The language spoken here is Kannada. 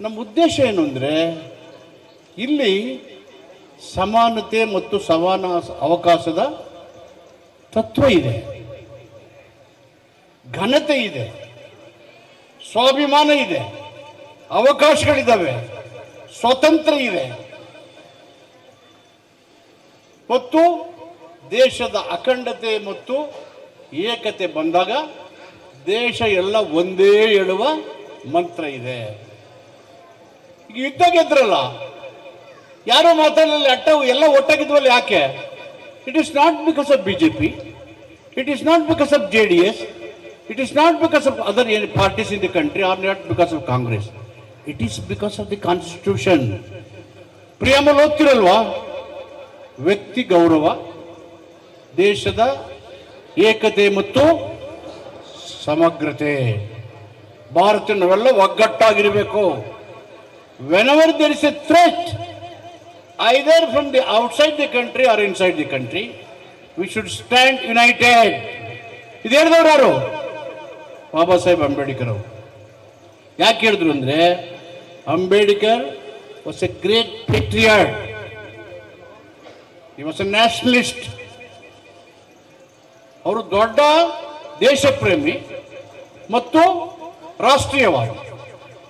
ನಮ್ಮ ಉದ್ದೇಶ ಏನು ಅಂದರೆ, ಇಲ್ಲಿ ಸಮಾನತೆ ಮತ್ತು ಸಮಾನ ಅವಕಾಶದ ತತ್ವ ಇದೆ. ಘನತೆ ಇದೆ. ಸ್ವಾಭಿಮಾನ ಇದೆ. ಅವಕಾಶಗಳಿದ್ದಾವೆ ಸ್ವತಂತ್ರ ಇದೆ. ಮತ್ತು ದೇಶದ ಅಖಂಡತೆ ಮತ್ತು ಏಕತೆ ಬಂದಾಗ ದೇಶ ಎಲ್ಲ ಒಂದೇ ಹೇಳುವ ಮಂತ್ರ ಇದೆ. ಯುದ್ಧ ಗೆದ್ರಲ್ಲ? ಯಾರೋ ಮಾತಾಡಲಿಲ್ಲ ಅಟ್ಟ ಎಲ್ಲ ಒಟ್ಟಾಗಿದ್ವಲ್ಲ ಯಾಕೆ? It is not because of P it is not because of J D S it is not because of other parties in the country are not because of Congress it is because of the constitution preamble ಓದ್ತಿರಲ್ವಾ? ವ್ಯಕ್ತಿ ಗೌರವ, ದೇಶದ ಏಕತೆ ಮತ್ತು ಸಮಗ್ರತೆ. ಭಾರತ ನಾವೆಲ್ಲ ಒಗ್ಗಟ್ಟಾಗಿರಬೇಕು. Whenever there is a threat, either from the outside the country or inside the country, we should stand united. ಇದು ಹೇಳಿದವರು ಯಾರು? ಬಾಬಾ ಸಾಹೇಬ್ ಅಂಬೇಡ್ಕರ್ ಅವರು. ಯಾಕೆ ಹೇಳಿದ್ರು ಅಂದರೆ Ambedkar was a great patriot he was a nationalist ಅವರು ದೊಡ್ಡ ದೇಶಪ್ರೇಮಿ ಮತ್ತು ರಾಷ್ಟ್ರೀಯವಾದಿ.